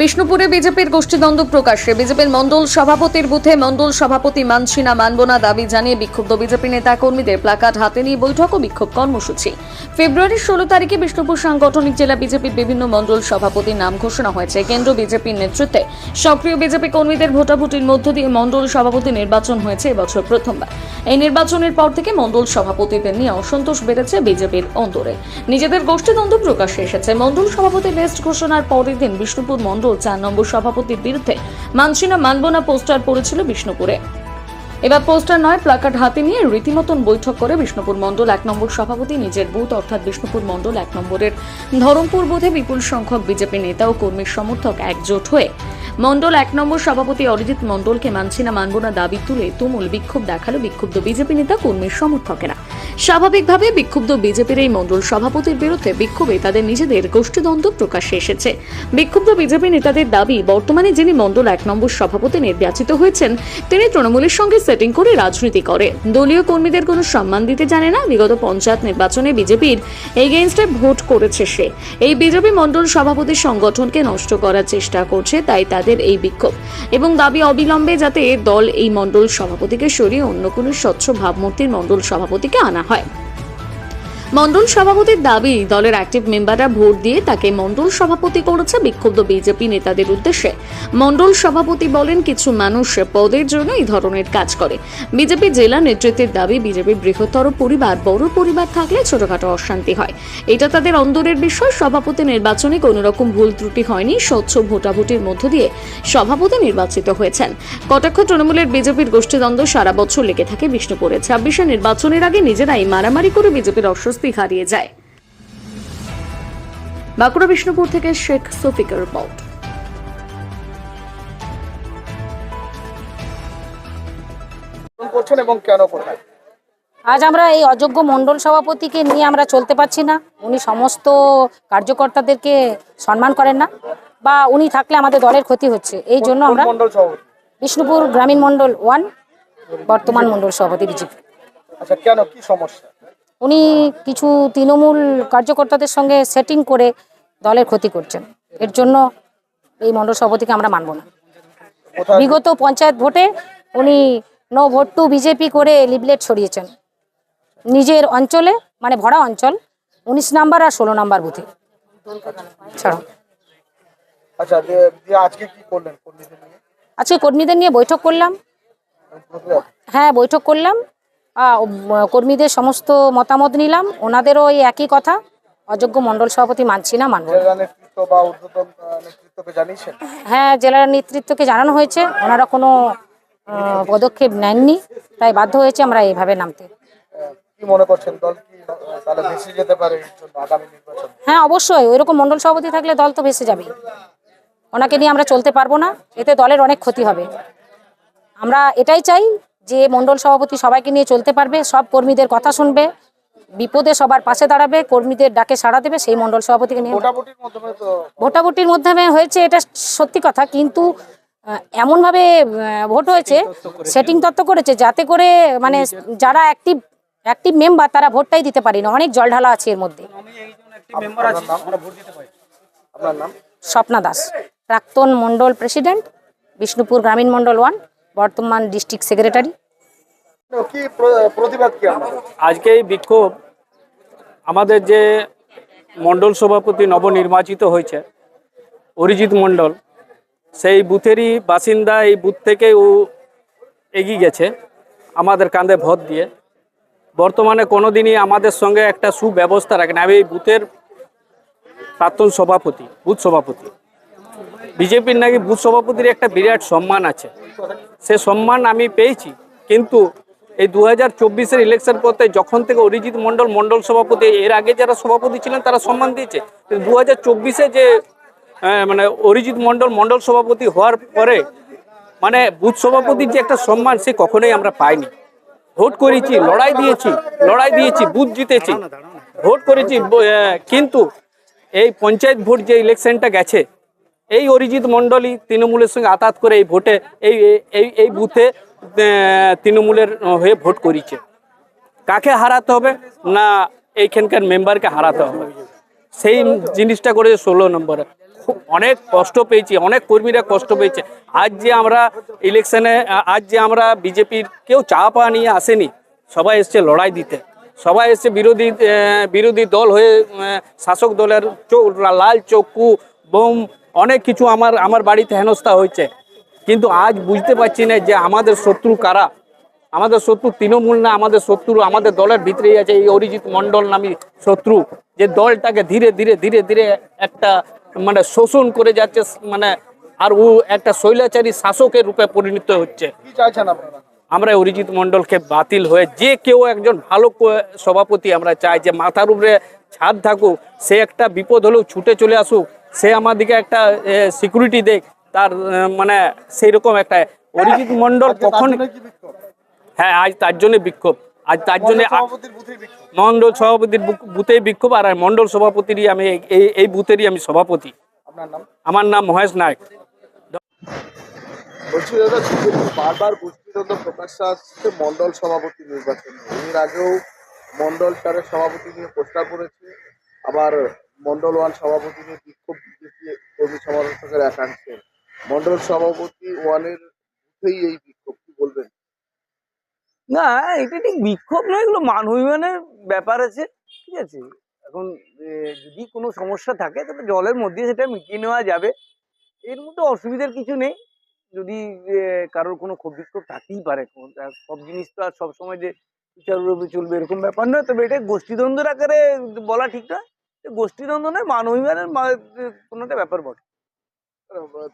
বিষ্ণুপুরে বিজেপির গোষ্ঠীদ্বন্দ্ব প্রকাশ্যে। বিজেপির মণ্ডল সভাপতির বুথে মণ্ডল সভাপতি মানছি না মানব না দাবি জানিয়ে বিক্ষুব্ধ বিজেপি নেতা কর্মীদের প্লাকার্ড হাতে নিয়ে বৈঠক ও বিক্ষোভ কর্মসূচি। ফেব্রুয়ারির ষোলো তারিখে বিষ্ণুপুর সাংগঠনিক জেলা বিজেপির বিভিন্ন মণ্ডল সভাপতির নাম ঘোষণা হয়েছে। কেন্দ্র বিজেপির নেতৃত্বে সক্রিয় বিজেপি কর্মীদের ভোটাভুটির মধ্য দিয়ে মণ্ডল সভাপতি নির্বাচন হয়েছে এবছর প্রথমবার। এই নির্বাচনের পর থেকে মণ্ডল সভাপতিদের নিয়ে অসন্তোষ বেড়েছে বিজেপির অন্তরে। নিজেদের গোষ্ঠীদ্বন্দ্ব প্রকাশ্যে এসেছে। মণ্ডল সভাপতি লিস্ট ঘোষণার পরের দিন বিষ্ণুপুর মণ্ডল চার নম্বর সভাপতির বিরুদ্ধে মানছি না মানব না পোস্টার পড়েছিল বিষ্ণুপুরে। এবার পোস্টার নয়, প্লাকার্ড হাতে নিয়ে রীতিমতন বৈঠক করে বিষ্ণুপুর মণ্ডল এক নম্বর সভাপতি, নিজের বুথ অর্থাৎ বিষ্ণুপুর মণ্ডল এক নম্বরের। ধরমপুর বুথে বিপুল সংখ্যক বিজেপি নেতা ও কর্মীর সমর্থক একজোট হয়ে মণ্ডল এক নম্বর সভাপতি অরিজিৎ মণ্ডলকে মানছি না মানব না দাবি তুলে তুমুল বিক্ষোভ দেখাল বিক্ষুব্ধ বিজেপি নেতা, কর্মীর সমর্থকেরা। স্বাভাবিকভাবে বিক্ষুব্ধ বিজেপির এই মণ্ডল সভাপতির বিরুদ্ধে বিক্ষোভে তাদের নিজেদের গোষ্ঠীদ্বন্দ্ব প্রকাশ্যে এসেছে। বিক্ষুব্ধ বিজেপি নেতাদের দাবি, বর্তমানে যিনি মণ্ডল এক নম্বর সভাপতি নির্বাচিত হয়েছেন, তিনি তৃণমূলের সঙ্গে সেটিং করে রাজনীতি করে। দলীয় কর্মীদের কোনো সম্মান দিতে জানে না, বিগত পঞ্চায়েত নির্বাচনে বিজেপির এগেইনস্টে ভোট করেছে সে। এই বিজেপি মণ্ডল সভাপতির সংগঠনকে নষ্ট করার চেষ্টা করছে, তাই তাদের এই বিক্ষোভ। এবং দাবি অবিলম্বে যাতে দল এই মণ্ডল সভাপতিকে সরিয়ে অন্য কোনো স্বচ্ছ ভাবমূর্তির মণ্ডল সভাপতিকে আনা হয়। মণ্ডল সভাপতির দাবি, দলের অ্যাক্টিভ মেম্বাররা ভোট দিয়ে তাকে মন্ডল সভাপতি করেছে বিক্ষুব্ধ বিজেপি নেতাদের উদ্দেশ্যে। মন্ডল সভাপতি বলেন, কিছু মানুষ পদের জন্য এই ধরনের কাজ করে। বিজেপি জেলা নেতৃত্বের দাবি বিজেপির বৃহত্তর পরিবার, বড় পরিবার থাকলে ছোটখাটো অশান্তি হয়। এটা তাদের অন্দরের বিষয়। সভাপতি নির্বাচনে কোনো রকম ভুল ত্রুটি হয়নি, স্বচ্ছ ভোটাভুটির মধ্য দিয়ে সভাপতি নির্বাচিত হয়েছেন। কটাক্ষ তৃণমূলের বিজেপির গোষ্ঠীদ্বন্দ্ব সারা বছর লেগে থাকে বিষ্ণুপুরে। ছাব্বিশে নির্বাচনের আগে নিজেরাই মারামারি করে বিজেপির অস্বস্তি হারিয়ে যায়। বাঁকুড়া বিষ্ণুপুর থেকে শেখ সফিকের রিপোর্ট। করছেন এবং কেন কোথায় আজ আমরা এই অযোগ্য মণ্ডল সভাপতিকে নিয়ে আমরা চলতে পারছি না। উনি সমস্ত কার্যকর্তাদেরকে সম্মান করেন না বা উনি থাকলে আমাদের দলের ক্ষতি হচ্ছে। এই জন্য আমরা বিষ্ণুপুর গ্রামীণ মণ্ডল ওয়ান বর্তমান মণ্ডল সভাপতি বিজেপি। আচ্ছা কেন? কি সমস্যা? উনি কিছু তৃণমূল কার্যকর্তাদের সঙ্গে সেটিং করে দলের ক্ষতি করছেন। এর জন্য এই মণ্ডল সভাপতিকে আমরা মানব না। বিগত পঞ্চায়েত ভোটে উনি নো ভোট টু বিজেপি করে লিবলেট ছড়িয়েছেন। নিজের অঞ্চলে মানে ভরা অঞ্চল উনিশ নাম্বার আর ষোলো নাম্বার বুথে। ছাড়া। আচ্ছা আজকে কর্মীদের নিয়ে? বৈঠক করলাম। হ্যাঁ বৈঠক করলাম। কর্মীদের সমস্ত মতামত নিলাম। ওনাদেরও ওই একই কথা। অযোগ্য মণ্ডল সভাপতি মানছি না মানব হ্যাঁ জেলার নেতৃত্বকে জানানো হয়েছে। ওনারা কোনো পদক্ষেপ নেননি। তাই বাধ্য হয়েছে আমরা এইভাবে নামতে। হ্যাঁ অবশ্যই। ওইরকম মণ্ডল সভাপতি থাকলে দল তো ভেসে যাবেই। ওনাকে নিয়ে আমরা চলতে পারব না। এতে দলের অনেক ক্ষতি হবে। আমরা এটাই চাই যে মণ্ডল সভাপতি সবাইকে নিয়ে চলতে পারবে সব কর্মীদের কথা শুনবে বিপদে সবার পাশে দাঁড়াবে কর্মীদের ডাকে সাড়া দেবে সেই মণ্ডল সভাপতিকে নিয়ে ভোটাভুটির মাধ্যমে মাধ্যমে হয়েছে এটা সত্যি কথা কিন্তু এমনভাবে ভোট হয়েছে সেটিং তত্ত্ব করেছে। যাতে করে মানে যারা অ্যাক্টিভ অ্যাক্টিভ মেম্বার তারা ভোটটাই দিতে পারি না অনেক জলঢালা আছে এর মধ্যে। স্বপ্না দাস প্রাক্তন মণ্ডল প্রেসিডেন্ট বিষ্ণুপুর গ্রামীণ মণ্ডল ওয়ান বর্তমান ডিস্ট্রিক্ট সেক্রেটারি। তো কি প্র- প্রতিবাদ কি আজকে এই বিক্ষোভ আমাদের যে মণ্ডল সভাপতি নবনির্বাচিত হয়েছে অরিজিৎ মণ্ডল সেই বুথেরই বাসিন্দা এই বুথ থেকে ও এগিয়ে গেছে আমাদের কাঁধে ভোট দিয়ে। বর্তমানে কোনোদিনই আমাদের সঙ্গে একটা সুব্যবস্থা রাখেন আমি এই বুথের প্রাক্তন সভাপতি বুথ সভাপতি। বিজেপির নাকি বুথ সভাপতির একটা বিরাট সম্মান আছে। সে সম্মান আমি পেয়েছি, কিন্তু এই দু হাজার চব্বিশের ইলেকশন পথে যখন থেকে অরিজিৎ মণ্ডল মণ্ডল সভাপতি, এর আগে যারা সভাপতি ছিলেন, তারা সম্মান দিয়েছে। দু হাজার চব্বিশে যে মানে অরিজিৎ মণ্ডল মণ্ডল সভাপতি হওয়ার পরে মানে বুথ সভাপতির যে একটা সম্মান সে কখনোই আমরা পাইনি। ভোট করেছি, লড়াই দিয়েছি লড়াই দিয়েছি, বুথ জিতেছি, ভোট করেছি কিন্তু এই পঞ্চায়েত ভোট যে ইলেকশনটা গেছে এই অরিজিৎ মণ্ডলী তৃণমূলের সঙ্গে আতাত করে এই ভোটে, এই এই এই বুথে তৃণমূলের হয়ে ভোট করিছে। কাকে হারাতে হবে না এইখানকার মেম্বারকে হারাতে হবে? সেই জিনিসটা করেছে ষোলো নম্বরে। অনেক কষ্ট পেয়েছি, অনেক কর্মীরা কষ্ট পেয়েছে। আজ যে আমরা ইলেকশনে, আজ যে আমরা বিজেপির কেউ চা পা নিয়ে আসেনি, সবাই এসছে লড়াই দিতে। সবাই এসছে বিরোধী বিরোধী দল হয়ে শাসক দলের চোখ লাল চক্ষু, বোম অনেক কিছু আমার আমার বাড়িতে হেনস্থা হয়েছে। কিন্তু আজ বুঝতে পারছি না যে আমাদের শত্রু কারা। আমাদের শত্রু তৃণমূল না আমাদের শত্রু আমাদের দলের ভিতরেই আছে এই অরিজিৎ মন্ডল নামী শত্রু। যে দলটাকে ধীরে ধীরে ধীরে ধীরে একটা মানে শোষণ করে যাচ্ছে মানে আর ও একটা শৈলাচারী শাসকের রূপে পরিণত হচ্ছে। আমরা অরিজিৎ মন্ডলকে বাতিল হয়ে যে কেউ একজন ভালো সভাপতি আমরা চাই যে মাথার উপরে ছাদ থাকুক সে একটা বিপদ হলেও ছুটে চলে আসুক। সে আমাদেরকে একটা সিকিউরিটি দেখ তার মানে সেই রকম একটা। অরিজিৎ মন্ডল আজকে কখন হ্যাঁ আজ তার জন্য বিক্ষোভ। আজ তার জন্য মন্ডল সভাপতির বুথেই বিক্ষোভ। আর মন্ডল সভাপতিরই আমি এই- এই বুথেরই আমি সভাপতি। আমার নাম মহেশ নায়ক। বলছি দাদা বারবার গোষ্ঠীদ্বন্দ্ব প্রকাশ্যে আসছে মন্ডল সভাপতি নির্বাচন এর আগেও মন্ডল চারের সভাপতি নিয়ে প্রস্তাব করেছে আবার মন্ডল ওয়ান সভাপতি নিয়ে বিক্ষোভ বিজেপি কর্মী সমালোচকের একাংশের মন্ডল সভাপতি ওয়ানের এই বিক্ষোভ কি বলবেন। না, এটা ঠিক বিক্ষোভ নয়, এগুলো মান অভিমানের ব্যাপার আছে, ঠিক আছে? এখন যদি কোনো সমস্যা থাকে, তবে জলের মধ্যে সেটা মিটিয়ে নেওয়া যাবে। এর মধ্যে অসুবিধার কিছু নেই। যদি কারোর কোনো ক্ষোভ বিক্ষোভ থাকতেই পারে সব জিনিস তো আর সবসময় যে বিচারের চলবে এরকম ব্যাপার নয়, তবে এটা গোষ্ঠীদ্বন্দ্বের আকারে বলা ঠিক নয়। গোষ্ঠীদ্বন্দ্ব নয় মান অভিমানের মা- কোনো একটা ব্যাপার বটে।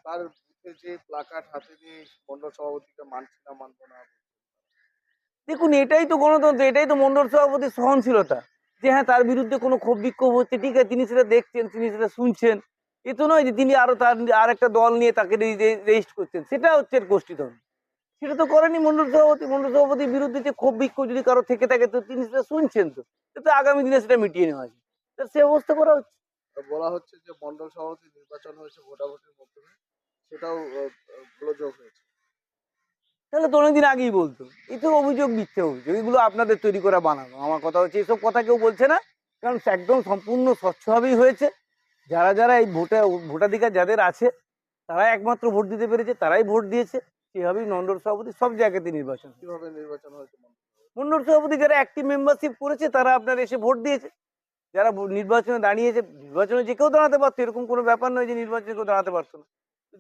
তার যে প্লাকার্ড হাতে নিয়ে মন্ডল সভাপতিকে মানছি না মানবো না দেখুন এটাই তো গণতন্ত্র এটাই তো মন্ডল সভাপতির সহনশীলতা। যে হ্যাঁ তার বিরুদ্ধে কোনো ক্ষোভ বিক্ষোভ হচ্ছে ঠিক আছে তিনি সেটা দেখছেন তিনি সেটা শুনছেন। এ তো নয় যে তিনি আরও তার আর একটা দল নিয়ে তাকে রেজিস্ট করছেন। সেটা হচ্ছে গোষ্ঠীদ্বন্দ্ব। সেটা তো করেনি মন্ডল সভাপতি। মন্ডল সভাপতির বিরুদ্ধে যে ক্ষোভ বিক্ষোভ যদি কারও থেকে থাকে তো তিনি সেটা শুনছেন তো। তো আগামী দিনে সেটা মিটিয়ে নেওয়া সে অবস্থা করা হচ্ছে। বলা হচ্ছে যে মন্ডল সভাপতি নির্বাচন হয়েছে ভোটাভুটির মাধ্যমে সেটাও গোলযোগ হয়েছে। তাহলে তো অনেকদিন আগেই বলতো। এই তো অভিযোগ মিথ্যে অভিযোগ। এগুলো আপনাদের তৈরি করা বানানো। আমার কথা হচ্ছে এইসব কথা কেউ বলছে না। কারণ একদম সম্পূর্ণ স্বচ্ছভাবেই হয়েছে। যারা যারা এই ভোটে ভোটাধিকার যাদের আছে তারাই একমাত্র ভোট দিতে পেরেছে তারাই ভোট দিয়েছে। সেভাবেই মন্ডল সভাপতি সব জায়গাতে নির্বাচন। কীভাবে নির্বাচন হয়েছে মন্ডল সভাপতি? মন্ডল সভাপতি যারা অ্যাক্টিভ মেম্বারশিপ করেছে তারা আপনার এসে ভোট দিয়েছে। যারা নির্বাচনে দাঁড়িয়েছে নির্বাচনে যে কেউ দাঁড়াতে পারতো এরকম কোনো ব্যাপার নয় যে নির্বাচনে কেউ দাঁড়াতে পারতো না।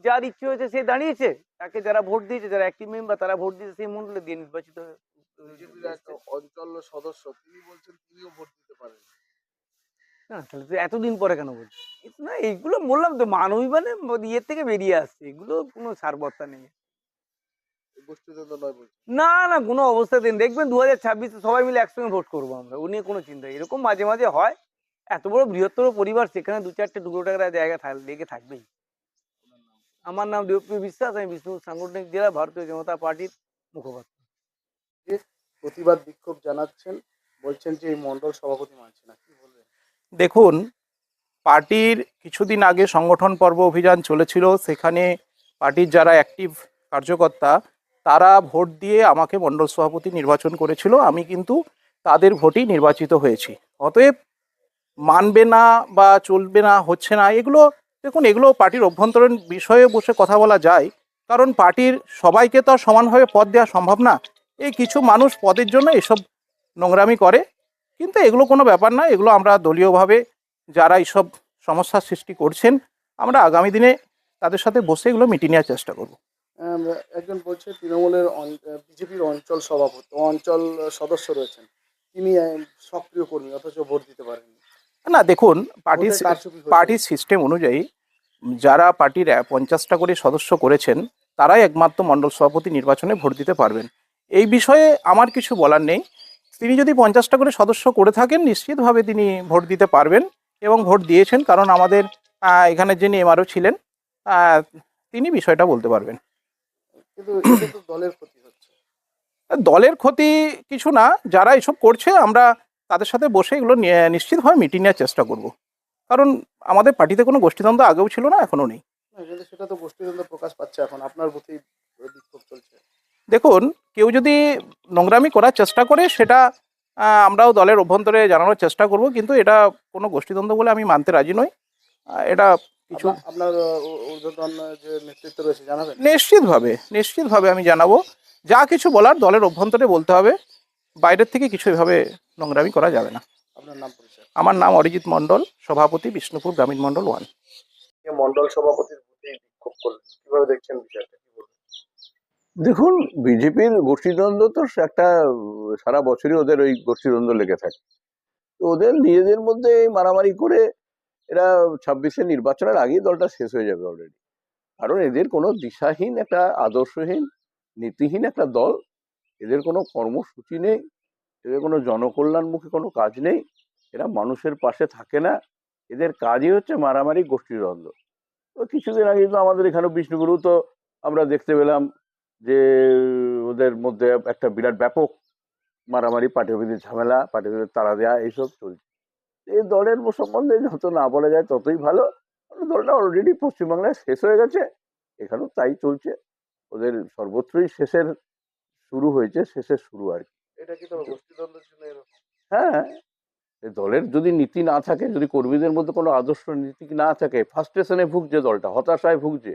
যার ইচ্ছে হয়েছে সে দাঁড়িয়েছে তাকে যারা ভোট দিয়েছে যারা অ্যাক্টিভ মেম্বার তারা ভোট দিয়েছে সেই মন্ডলে দিয়ে নির্বাচিত অঞ্চল সদস্য তিনি বলছেন তিনিও ভোট দিতে পারেন। না তাহলে এতদিন পরে কেন বলছি না এইগুলো বললাম তো মানবী মানে ইয়ের থেকে বেরিয়ে আসছে এগুলো কোনো সারবত্তা নেই। না না কোনো অবস্থাতে নেই। দেখবেন দু হাজার ছাব্বিশে সবাই মিলে একসঙ্গে ভোট করব আমরা। ও নিয়ে কোনো চিন্তা নেই। এরকম মাঝে মাঝে হয়। এত বড় বৃহত্তর পরিবার সেখানে দু চারটে টুকরো টাকার জায়গা থাক- লেগে থাকবেই। আমার নাম দেবপ্রিয় বিশ্বাস আমি বিষ্ণুপুর সাংগঠনিক জেলা ভারতীয় জনতা পার্টির মুখপাত্র। প্রতিবাদ বিক্ষোভ জানাচ্ছেন। বলছেন যে এই মন্ডল সভাপতি মানছে না। কি বলবেন? দেখুন পার্টির কিছুদিন আগে সংগঠন পর্ব অভিযান চলেছিল। সেখানে পার্টির যারা অ্যাক্টিভ কার্যকর্তা তারা ভোট দিয়ে আমাকে মণ্ডল সভাপতি নির্বাচন করেছিল, আমি কিন্তু তাদের ভোটেই নির্বাচিত হয়েছি। অতএব মানবে না বা চলবে না, হচ্ছে না, এগুলো, দেখুন, এগুলো পার্টির অভ্যন্তরীণ বিষয়ে বসে কথা বলা যায়, কারণ পার্টির সবাইকে তো সমানভাবে পদ দেওয়া সম্ভব না। এই কিছু মানুষ পদের জন্য এসব নোংরামি করে, কিন্তু এগুলো কোনো ব্যাপার না, এগুলো আমরা দলীয়ভাবে যারা এইসব সমস্যার সৃষ্টি করছেন, আমরা আগামী দিনে তাদের সাথে বসে এগুলো মিটিয়ে নেওয়ার চেষ্টা করব। একজন বলছে তৃণমূলের বিজেপির অঞ্চল সভাপতি অঞ্চল সদস্য রয়েছেন। তিনি সক্রিয় কর্মী অথচ ভোট দিতে পারেননি। না দেখুন হয়েছে। পার্টির সিস্টেম অনুযায়ী যারা পার্টির পঞ্চাশটা করে সদস্য করেছেন তারাই একমাত্র মণ্ডল সভাপতি নির্বাচনে ভোট দিতে পারবেন। এই বিষয়ে আমার কিছু বলার নেই। তিনি যদি পঞ্চাশটা করে সদস্য করে থাকেন নিশ্চিতভাবে তিনি ভোট দিতে পারবেন এবং ভোট দিয়েছেন কারণ আমাদের এখানে যিনি এমআরও ছিলেন তিনি বিষয়টা বলতে পারবেন। কিন্তু এতে তো দলের ক্ষতি হচ্ছে। দলের ক্ষতি কিছু না যারা এসব করছে আমরা তাদের সাথে বসে এগুলো নিশ্চিতভাবে মিটিয়ে নেওয়ার চেষ্টা করব। কারণ আমাদের পার্টিতে কোনো গোষ্ঠীদ্বন্দ্ব আগেও ছিল না এখনও নেই। সেটা তো গোষ্ঠীদ্বন্দ্ব প্রকাশ পাচ্ছে এখন আপনার বুথেই বিক্ষোভ চলছে। দেখুন কেউ যদি নোংরামি করার চেষ্টা করে সেটা আমরাও দলের অভ্যন্তরে জানানোর চেষ্টা করব কিন্তু এটা কোনো গোষ্ঠীদ্বন্দ্ব বলে আমি মানতে রাজি নই। এটা কিছু আপনার ঊর্ধ্বতন যে নেতৃত্ব রয়েছে জানাবেন? নিশ্চিতভাবে নিশ্চিতভাবে আমি জানাব। যা কিছু বলার দলের অভ্যন্তরে বলতে হবে। বাইরের থেকে কিছু এভাবে নোংরামি করা যাবে না। আপনার নাম পরিচয়। আমার নাম অরিজিৎ মণ্ডল সভাপতি বিষ্ণুপুর গ্রামীণ মণ্ডল ওয়ান। মন্ডল সভাপতির প্রতি বিক্ষোভ করলেন। কীভাবে দেখছেন বিষয়টা? দেখুন বিজেপির গোষ্ঠীদ্বন্দ্ব তো একটা সারা বছরই ওদের ওই গোষ্ঠীদ্বন্দ্ব লেগে থাকে। তো ওদের নিজেদের মধ্যে এই মারামারি করে এরা ছাব্বিশে নির্বাচনের আগেই দলটা শেষ হয়ে যাবে অলরেডি কারণ এদের কোনো দিশাহীন একটা আদর্শহীন, নীতিহীন একটা দল, এদের কোনো কর্মসূচি নেই, এদের কোনো জনকল্যাণমুখী কোনো কাজ নেই, এরা মানুষের পাশে থাকে না, এদের কাজই হচ্ছে মারামারি, গোষ্ঠীদ্বন্দ্ব। তো কিছুদিন আগে তো আমাদের এখানে বিষ্ণুপুরেও তো আমরা দেখতে পেলাম যে, ওদের মধ্যে একটা বিরাট ব্যাপক মারামারি অফিসের ঝামেলা অফিসের তাড়া দেওয়া এইসব চলছে। এই দলের সম্বন্ধে যত না বলা যায় ততই ভালো। দলটা অলরেডি পশ্চিমবাংলায় শেষ হয়ে গেছে। এখানেও তাই চলছে। ওদের সর্বত্রই শেষের শুরু হয়েছে শেষের শুরু আর কি। হ্যাঁ এই দলের যদি নীতি না থাকে যদি কর্মীদের মধ্যে কোনো আদর্শ নীতি না থাকে ফার্স্টেশনে ভুগছে দলটা হতাশায় ভুগছে।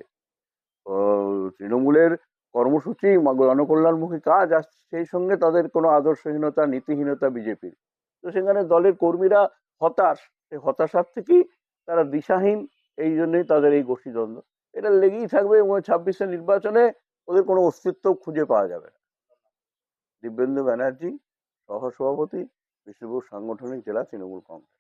তৃণমূলের কর্মসূচি জনকল্যাণমুখী কাজ আর সেই সঙ্গে তাদের কোনো আদর্শহীনতা নীতিহীনতা বিজেপির। তো সেখানে দলের কর্মীরা হতাশ। এই হতাশার থেকেই তারা দিশাহীন, এই জন্যই তাদের এই গোষ্ঠীদ্বন্দ্ব। এটা লেগেই থাকবে এবং ছাব্বিশের নির্বাচনে ওদের কোনো অস্তিত্ব খুঁজে পাওয়া যাবে না। দিব্যেন্দু ব্যানার্জি, সহসভাপতি, বিষ্ণুপুর সাংগঠনিক জেলা তৃণমূল কংগ্রেস।